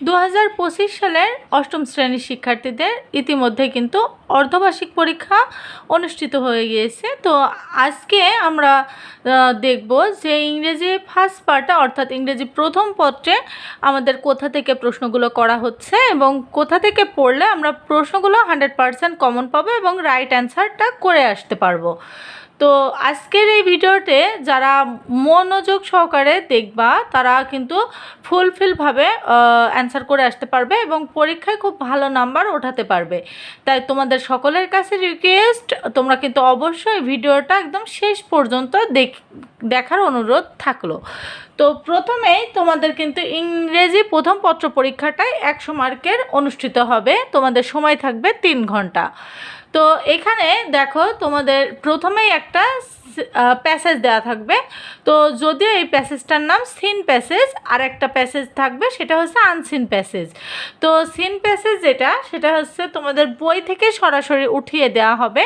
দু হাজার পঁচিশ সালের অষ্টম শ্রেণির শিক্ষার্থীদের ইতিমধ্যে কিন্তু অর্ধবার্ষিক পরীক্ষা অনুষ্ঠিত হয়ে গিয়েছে। তো আজকে আমরা দেখব যে ইংরেজি ফার্স্ট পার্টে অর্থাৎ ইংরেজি প্রথম পত্রে আমাদের কোথা থেকে প্রশ্নগুলো করা হচ্ছে এবং কোথা থেকে পড়লে আমরা প্রশ্নগুলো হান্ড্রেড পারসেন্ট কমন পাবো এবং রাইট অ্যান্সারটা করে আসতে পারব। তো আজকের এই ভিডিওতে যারা মনোযোগ সহকারে দেখবা, তারা কিন্তু ফুলফিলভাবে অ্যান্সার করে আসতে পারবে এবং পরীক্ষায় খুব ভালো নাম্বার ওঠাতে পারবে। তাই তোমাদের সকলের কাছে রিকোয়েস্ট তোমরা কিন্তু অবশ্যই ভিডিওটা একদম শেষ পর্যন্ত দেখ, দেখার অনুরোধ থাকল। তো প্রথমেই তোমাদের কিন্তু ইংরেজি প্রথম পত্র পরীক্ষাটাই একশো মার্কের অনুষ্ঠিত হবে। তোমাদের সময় থাকবে তিন ঘণ্টা। তো এখানে দেখো তোমাদের প্রথমেই একটা প্যাসেজ দেওয়া থাকবে। তো যদিও এই প্যাসেজটার নাম সিন প্যাসেজ আর একটা প্যাসেজ থাকবে, সেটা হচ্ছে আনসিন প্যাসেজ তো সিন প্যাসেজ যেটা, সেটা হচ্ছে তোমাদের বই থেকে সরাসরি উঠিয়ে দেওয়া হবে।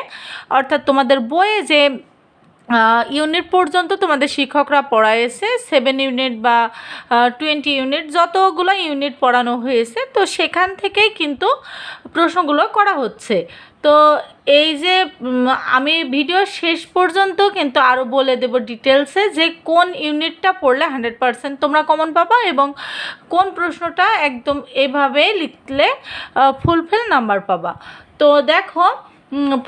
অর্থাৎ তোমাদের বইয়ে যে ইউনিট পর্যন্ত তোমাদের শিক্ষকরা পড়াইছে সেভেন ইউনিট বা টোয়েন্টি ইউনিট যতগুলো ইউনিট পড়ানো হয়েছে, তো সেখান থেকেই কিন্তু প্রশ্নগুলো করা হচ্ছে। তো এই যে আমি ভিডিও শেষ পর্যন্ত কিন্তু আরও বলে দেব ডিটেলসে যে কোন ইউনিটটা পড়লে হান্ড্রেড পারসেন্ট তোমরা কমন পাবা এবং কোন প্রশ্নটা একদম এভাবে লিখলে ফুলফিল নাম্বার পাবা। তো দেখো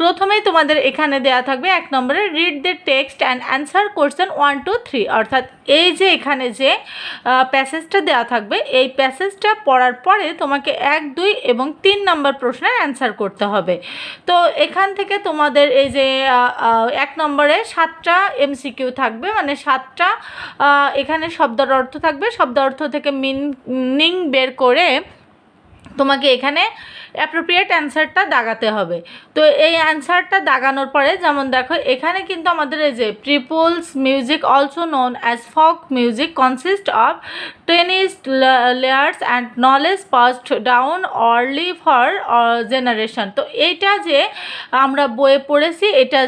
প্রথমেই তোমাদের এখানে দেয়া থাকবে এক নম্বরে read the text and answer question one two three অর্থাৎ এই যে এখানে যে প্যাসেজটা দেওয়া থাকবে, এই প্যাসেজটা পড়ার পরে তোমাকে এক, দুই এবং তিন নম্বর প্রশ্নের অ্যান্সার করতে হবে। তো এখান থেকে তোমাদের এই যে এক নম্বরে সাতটা এমসিকিউ থাকবে মানে সাতটা এখানে শব্দের অর্থ থাকবে। শব্দ অর্থ থেকে মিনিং বের করে তোমাকে এখানে অ্যাপ্রোপ্রিয়েট অ্যান্সারটা দাগাতে হবে। তো এই অ্যান্সারটা দাগানোর পরে যেমন দেখো, এখানে কিন্তু আমাদের এই যে tribals music also known as folk music consist of tennis layers and knowledge passed down orally for generation তো এইটা যে আমরা বইয়ে পড়েছি, এটা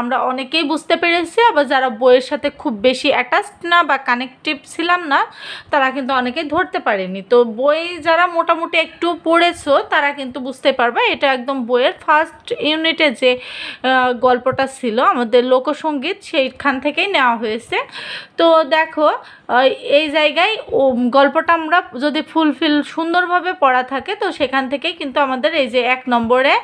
আমরা অনেকেই বুঝতে পেরেছি, আবার যারা বইয়ের সাথে খুব বেশি অ্যাটাচড না বা কানেকটিভ ছিলাম না, তারা কিন্তু অনেকেই ধরতে পারেনি। তো বই যারা মোটামুটি একটু পড়েছো, তারা কিন্তু বুঝতে পারবে, এটা একদম বইয়ের ফার্স্ট ইউনিটে যে গল্পটা ছিল, আমাদের লোকসঙ্গীত সেইখান থেকেই নেওয়া হয়েছে। তো দেখো এই জায়গায় ও গল্পটা আমরা যদি ফুলফিল সুন্দরভাবে পড়া থাকে, তো সেখান থেকেই কিন্তু আমাদের এই যে এক নম্বরে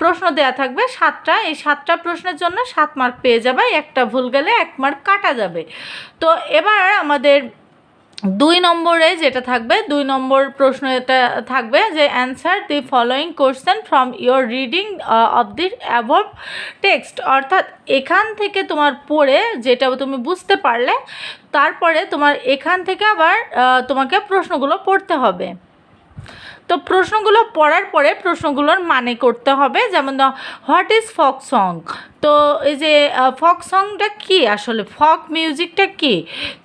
প্রশ্ন দেওয়া থাকবে, সাতটা, এই সাতটা প্রশ্নের জন্য সাত মার্ক পেয়ে যাবে, একটা ভুল গেলে এক মার্ক কাটা যাবে। তো এবার আমাদের দুই নম্বরে যেটা থাকবে, দুই নম্বর প্রশ্ন এটা থাকবে যে answer the following question from your reading of the above text অর্থাৎ এখান থেকে তোমার পড়ে যেটা তুমি বুঝতে পারলে, তারপরে তোমার এখান থেকে আবার তোমাকে প্রশ্নগুলো পড়তে হবে। তো প্রশ্নগুলো পড়ার পরে প্রশ্নগুলোর মানে করতে হবে, যেমন হোয়াট ইজ ফক সং তো এই যে ফক সংটা কি আসলে? ফক মিউজিকটা কি?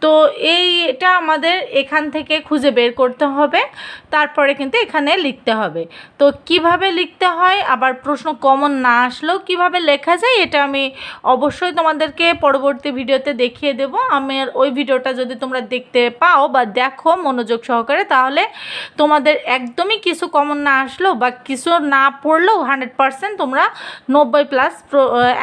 তো এই এটা আমাদের এখান থেকে খুঁজে বের করতে হবে, তারপরে কিন্তু এখানে লিখতে হবে। তো কীভাবে লিখতে হয়? আবার প্রশ্ন কমন না আসলেও কীভাবে লেখা যায়? এটা আমি অবশ্যই তোমাদেরকে পরবর্তী ভিডিওতে দেখিয়ে দেবো। আমার ওই ভিডিওটা যদি তোমরা দেখতে পাও বা দেখো মনোযোগ সহকারে, তাহলে তোমাদের একদমই কিছু কমন না আসলেও বা কিছু না পড়লেও হান্ড্রেড পারসেন্ট তোমরা নব্বই প্লাস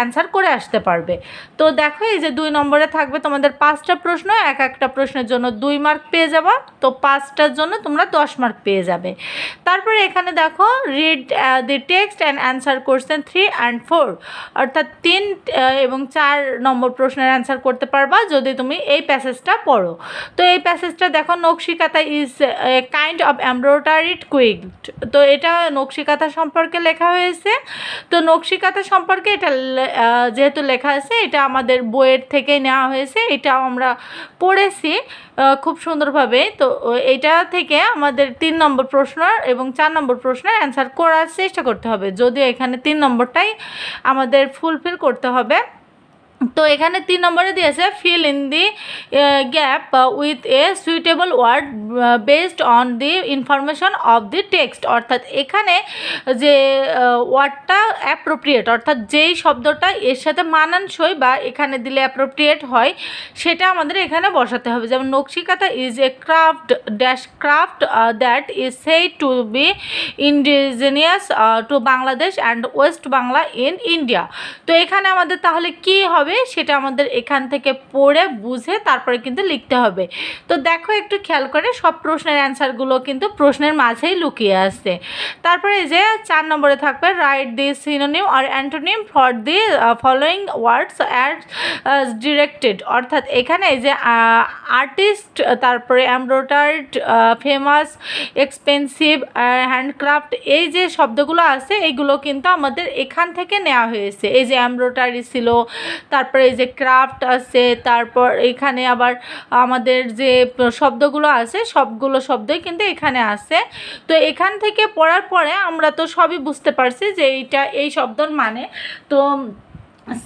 অ্যান্সার করে আসতে পারবে। তো দেখো, এই যে দুই নম্বরে থাকবে তোমাদের পাঁচটা প্রশ্ন, এক একটা প্রশ্নের জন্য দুই মার্ক পেয়ে যাবা। তো পাঁচটার জন্য তোমরা দশ মার্ক পেয়ে যাবে। তারপরে এখানে দেখো read the text and answer question three and four অর্থাৎ তিন এবং চার নম্বর প্রশ্নের অ্যান্সার করতে পারবা যদি তুমি এই প্যাসেজটা পড়ো। তো এই প্যাসেজটা দেখো, Nakshikantha is a kind of embroidered quick তো এটা নকশিকাতা সম্পর্কে লেখা হয়েছে। তো নকশিকাতা সম্পর্কে এটা যেহেতু লেখা আছে, এটা আমাদের বইয়ের থেকেই নেওয়া হয়েছে এটা আমরা পড়েছি খুব সুন্দরভাবে। তো এটা থেকে আমাদের তিন নম্বর প্রশ্ন এবং চার নম্বর প্রশ্নের অ্যান্সার করার চেষ্টা করতে হবে। যদিও এখানে তিন নম্বরটাই আমাদের ফুলফিল করতে হবে। তো, এখানে তিন নম্বরে দিয়েছে fill in the gap with a suitable word based on the information of the text অর্থাৎ এখানে যে ওয়ার্ডটা অ্যাপ্রোপ্রিয়েট অর্থাৎ যেই শব্দটা এর সাথে মানানসই বা এখানে দিলে অ্যাপ্রোপ্রিয়েট হয়, সেটা আমাদের এখানে বসাতে হবে। যেমন, Nakshikantha is a craft dash craft that is said to be indigenous to Bangladesh and West Bangla in India তো এখানে আমাদের তাহলে কি হবে? সেটা আমাদের এখান থেকে পড়ে বুঝে তারপরে কিন্তু লিখতে হবে। তো দেখো একটু খেয়াল করে সব প্রশ্নের অ্যান্সারগুলো কিন্তু প্রশ্নের মাঝেই লুকিয়ে আসছে। তারপরে যে চার নম্বরে থাকবে write the synonym or antonym for the following words as directed অর্থাৎ এখানে যে আর্টিস্ট তারপরে এমব্রয়ডার্ড ফেমাস এক্সপেন্সিভ হ্যান্ডক্রাফট এই যে শব্দগুলো আছে এইগুলো কিন্তু আমাদের এখান থেকে নেওয়া হয়েছে। এই যে এমব্রয়ডারি ছিল, তারপরে এই যে ক্রাফট আছে, তারপর এখানে আবার আমাদের যে শব্দগুলো আছে সবগুলো শব্দই কিন্তু এখানে আছে। তো এখান থেকে পড়ার পরে আমরা তো সবই বুঝতে পারছি যে এইটা, এই শব্দর মানে। তো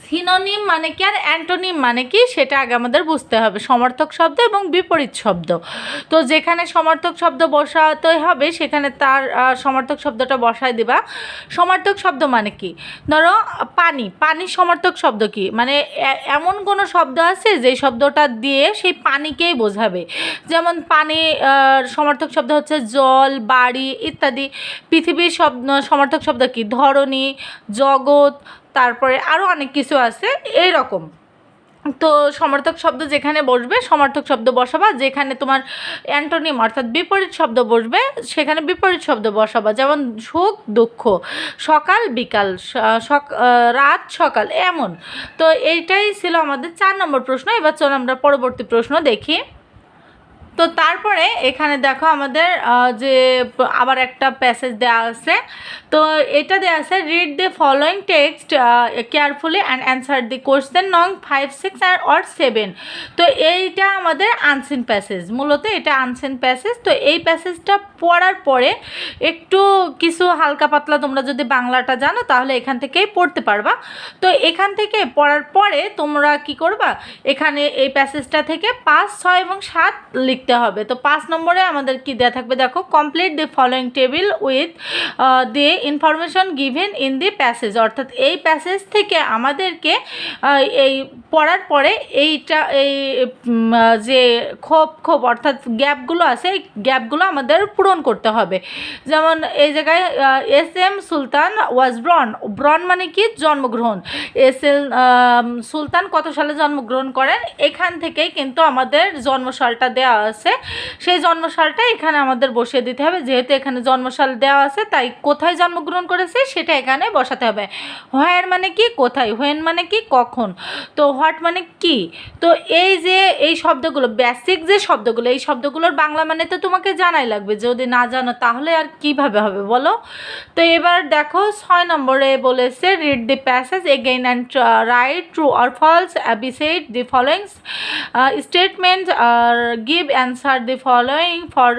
সিনোনিম মানে কি আর অ্যান্টোনিম মানে কি? সেটা আগে আমাদের বুঝতে হবে। সমর্থক শব্দ এবং বিপরীত শব্দ। তো যেখানে সমর্থক শব্দ বসাতে হবে, সেখানে তার সমর্থক শব্দটা বসায় দিবা। সমর্থক শব্দ মানে কি? ধরো, পানি। পানির সমর্থক শব্দ কি? মানে এমন কোনো শব্দ আছে যে শব্দটা দিয়ে সেই পানিকেই বোঝাবে। যেমন পানি সমর্থক শব্দ হচ্ছে জল, বাড়ি ইত্যাদি। পৃথিবীর শব্দ সমর্থক শব্দ কি? ধরনী জগৎ তারপরে আরও অনেক কিছু আছে এই রকম তো সমর্থক শব্দ যেখানে বসবে, সমর্থক শব্দ বসাবা, যেখানে তোমার অ্যান্টোনিম অর্থাৎ বিপরীত শব্দ বসবে, সেখানে বিপরীত শব্দ বসাবা, যেমন সুখ, দুঃখ, সকাল, বিকাল সক- রাত, সকাল, এমন। তো এইটাই ছিল আমাদের চার নম্বর প্রশ্ন, এবার চলো আমরা পরবর্তী প্রশ্ন দেখি। তো তারপরে এখানে দেখো আমাদের যে আবার একটা প্যাসেজ দেওয়া আছে। তো এটা দেওয়া আছে read the following text carefully and answer the question নং ফাইভ সিক্স অর সেভেন তো এইটা আমাদের আনসিন প্যাসেজ মূলত এটা আনসিন প্যাসেজ তো এই প্যাসেজটা পড়ার পরে একটু কিছু হালকা পাতলা তোমরা যদি বাংলাটা জানো, তাহলে এখান থেকেই পড়তে পারবা। তো এখান থেকে পড়ার পরে তোমরা কি করবা? এখানে এই প্যাসেজটা থেকে পাঁচ, ছয় এবং সাত লিখতে হবে। তো পাঁচ নম্বরে আমাদের কি দেওয়া থাকবে দেখো complete the following table with the information given in the passage অর্থাৎ এই প্যাসেজ থেকে আমাদেরকে এই পড়ার পরে এইটা, এই যে ক্ষোভ ক্ষোভ অর্থাৎ গ্যাপগুলো আছে, এই গ্যাপগুলো আমাদের পূরণ করতে হবে। যেমন এই জায়গায় S M Sultan was born born মানে কি? জন্মগ্রহণ। এস এল সুলতান কত সালে জন্মগ্রহণ করেন? এখান থেকেই কিন্তু আমাদের জন্মসালটা দেওয়া আছে। সেই জন্মসালটা এখানে আমাদের বসিয়ে দিতে হবে। যেহেতু এখানে জন্মসাল দেওয়া আছে, তাই কোথায় জন্মগ্রহণ করেছে সেটা এখানে বসাতে হবে। হোয়ার মানে কি? কোথায়? হোয়েন মানে কি? কখন? তো হোয়াট মানে কি? তো এই যে, এই শব্দগুলো, বেসিক যে শব্দগুলো, এই শব্দগুলোর বাংলা মানে তো তোমাকে জানাই লাগবে। যদি না জানো, তাহলে আর কীভাবে হবে বলো? তো এবার দেখো, ছয় নম্বরে বলেছে read the passage again and write true or false beside the followings statement or give answer the following for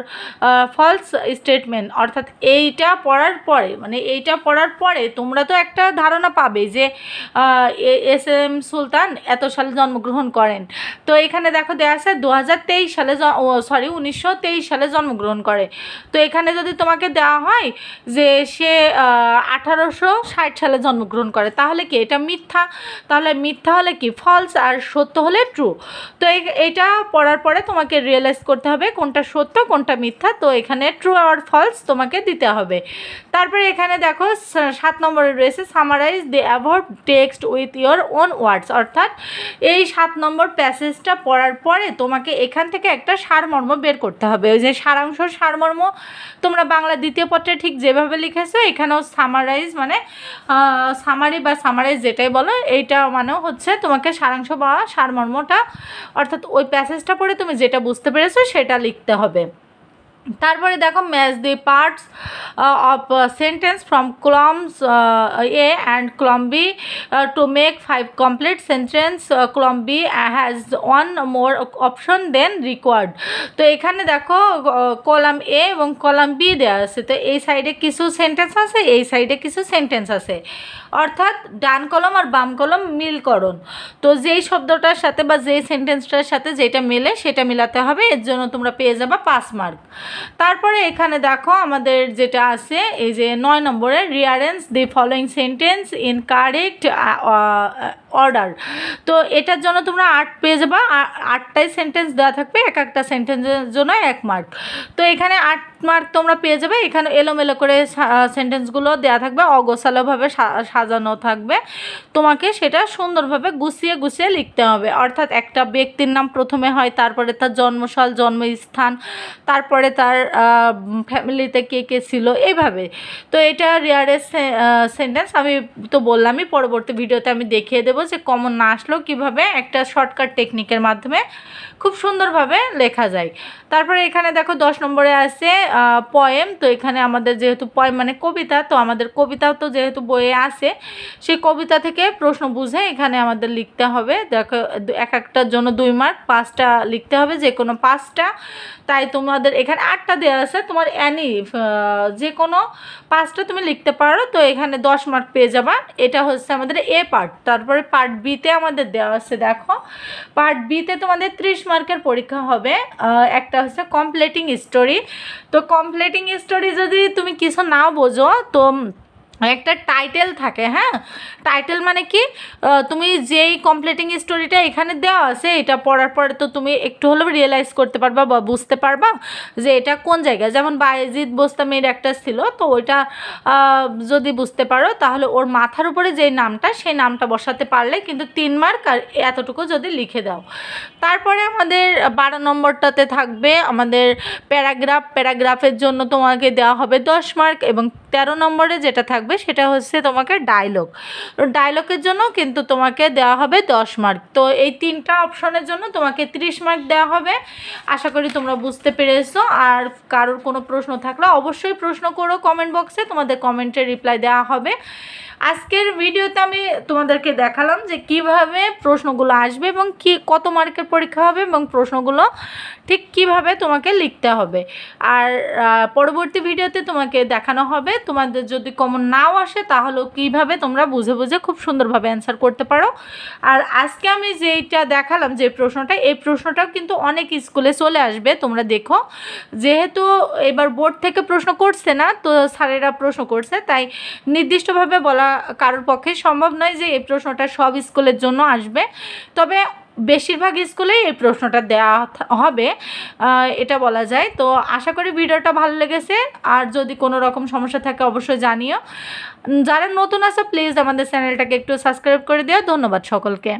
false statement অর্থাৎ এইটা পড়ার পরে মানে এইটা পড়ার পরে তোমরা তো একটা ধারণা পাবে যে এস এম সুলতান এত সালে জন্মগ্রহণ করেন। তো এখানে দেখো দেওয়া আছে দু হাজার তেইশ সালে সরি উনিশশো তেইশ সালে জন্মগ্রহণ করে। তো এখানে যদি তোমাকে দেওয়া হয় যে সে আঠারোশো ষাট সালে জন্মগ্রহণ করে, তাহলে কি এটা মিথ্যা? তাহলে মিথ্যা হলে কি? ফলস আর সত্য হলে ট্রু তো এই- এইটা পড়ার পরে তোমাকে রিয়েলাইজ করতে হবে কোনটা সত্য, কোনটা মিথ্যা। তো এখানে ট্রু আর ফলস তোমাকে দিতে হবে। তারপরে এখানে দেখো সাত নম্বরে রয়েছে summarise the অ্যাভোর্ড text with your own words অর্থাৎ এই সাত নম্বর প্যাসেজটা পড়ার পরে তোমাকে এখান থেকে একটা সারমর্ম বের করতে হবে। ওই যে সারাংশ সারমর্ম, তোমরা বাংলা দ্বিতীয় পত্রে ঠিক যেভাবে লিখেছো, এখানেও সামারাইজ মানে সামারি বা সামারাইজ যেটাই বলো, এইটা মানেও হচ্ছে তোমাকে সারাংশ বা সারমর্মটা, অর্থাৎ ওই প্যাসেজটা পড়ে তুমি যেটা বুঝতে পেরেছ সেটা লিখতে হবে। তারপরে দেখো match the parts of sentence from columns A and column B to make five complete sentence column B has one more option than required তো এখানে দেখো কলাম এ এবং কলাম বি দেওয়া আছে। তো এই সাইডে কিছু সেন্টেন্স আছে, এই সাইডে কিছু সেন্টেন্স আছে। অর্থাৎ ডান কলম আর বাম কলম মিলকরণ তো যেই শব্দটার সাথে বা যেই সেন্টেন্সটার সাথে যেটা মেলে, সেটা মিলাতে হবে। এর জন্য তোমরা পেয়ে যাবে পাস মার্ক তারপরে এখানে দেখো আমাদের যেটা আছে, এই যে নয় নম্বরে rearrange the following sentence in correct order. তো এটার জন্য তোমরা আট পেয়ে যাবা। আটটাই সেন্টেন্স দেওয়া থাকবে, এক একটা সেন্টেন্সের জন্য এক মার্ক তো এখানে আট মার্ক তোমরা পেয়ে যাবে। এখানে এলোমেলো করে সেন্টেন্সগুলো দেওয়া থাকবে। অগোছালোভাবে সাজানো থাকবে। তোমাকে সেটা সুন্দরভাবে গুছিয়ে গুছিয়ে লিখতে হবে। অর্থাৎ একটা ব্যক্তির নাম প্রথমে হয়, তারপরে তার জন্মসাল, জন্মস্থান, তারপরে তার ফ্যামিলিতে কে কে ছিল, এইভাবে। তো এটা রিয়ারেস্ট সেন্টেন্স আমি তো বললামই, পরবর্তী ভিডিওতে আমি দেখিয়ে দেবো যে কমন না আসলেও কীভাবে একটা শর্টকাট টেকনিকের মাধ্যমে খুব সুন্দরভাবে লেখা যায়। তারপরে এখানে দেখো দশ নম্বরে আছে পয়েম তো এখানে আমাদের যেহেতু পয়েম মানে কবিতা, তো আমাদের কবিতাও তো যেহেতু বইয়ে আছে, সেই কবিতা থেকে প্রশ্ন বুঝে এখানে আমাদের লিখতে হবে। দেখো এক একটার জন্য দুই মার্ক পাঁচটা লিখতে হবে, যে কোনো পাঁচটা। তাই তোমাদের এখানে আটটা দেওয়া আছে, তোমার অ্যানি যে কোনো পাঁচটা তুমি লিখতে পারো। তো এখানে দশ মার্ক পেয়ে যাবা। এটা হচ্ছে আমাদের এ পার্ট তারপরে পার্ট বিতে আমাদের দেওয়া আছে, দেখো। পার্ট বিতে তোমাদের ত্রিশ মার্কের পরীক্ষা হবে। একটা হচ্ছে কমপ্লিটিং স্টোরি তো কমপ্লিটিং স্টোরি যদি তুমি কিছু না বোঝো, তো একটা টাইটেল থাকে হ্যাঁ? টাইটেল মানে কি? তুমি যেই কমপ্লিটিং স্টোরিটা এখানে দেওয়া আছে, এটা পড়ার পরে তো তুমি একটু হলেও রিয়েলাইজ করতে পারবা বা বুঝতে পারবা যে এটা কোন জায়গায়। যেমন বায়েজিদ বোস্তামির একটা ছিল, তো ওইটা যদি বুঝতে পারো তাহলে ওর মাথার উপরে যেই নামটা, সেই নামটা বসাতে পারলে কিন্তু তিন মার্ক আর এতটুকু যদি লিখে দাও। তারপরে আমাদের বারো নম্বরটাতে থাকবে আমাদের প্যারাগ্রাফ। প্যারাগ্রাফের জন্য তোমাকে দেওয়া হবে দশ মার্ক এবং তেরো নম্বরে যেটা থাকবে সেটা হচ্ছে তোমাকে ডায়লগ ডায়লগের জন্য কিন্তু তোমাকে দেওয়া হবে দশ মার্ক তো এই তিনটা অপশনের জন্য তোমাকে তিরিশ মার্ক দেওয়া হবে। আশা করি তোমরা বুঝতে পেরেছ। আর কারোর কোনো প্রশ্ন থাকলে অবশ্যই প্রশ্ন করো কমেন্ট বক্সে তোমাদের কমেন্টে রিপ্লাই দেওয়া হবে। আজকের ভিডিওতে আমি তোমাদেরকে দেখালাম যে কীভাবে প্রশ্নগুলো আসবে এবং কি, কত মার্কের পরীক্ষা হবে এবং প্রশ্নগুলো ঠিক কীভাবে তোমাকে লিখতে হবে। আর পরবর্তী ভিডিওতে তোমাকে দেখানো হবে। তোমাদের যদি কমন নাও আসে তাহলেও কীভাবে তোমরা বুঝে বুঝে খুব সুন্দরভাবে অ্যান্সার করতে পারো। আর আজকে আমি যেইটা দেখালাম যে প্রশ্নটা, এই প্রশ্নটাও কিন্তু অনেক স্কুলে চলে আসবে, তোমরা দেখো। যেহেতু এবার বোর্ড থেকে প্রশ্ন করছে না, তো স্যারেরা প্রশ্ন করছে, তাই নির্দিষ্টভাবে বলা কারোর পক্ষে সম্ভব নয় যে এই প্রশ্নটা সব স্কুলের জন্য আসবে। তবে বেশিরভাগ স্কুলেই এই প্রশ্নটা দেওয়া হবে। এটা বলা যায়। তো আশা করি ভিডিওটা ভালো লেগেছে। আর যদি কোনো রকম সমস্যা থাকে অবশ্যই জানিও। যারা নতুন আছে প্লিজ আমাদের চ্যানেলটাকে একটু সাবস্ক্রাইব করে দিও। ধন্যবাদ সকলকে।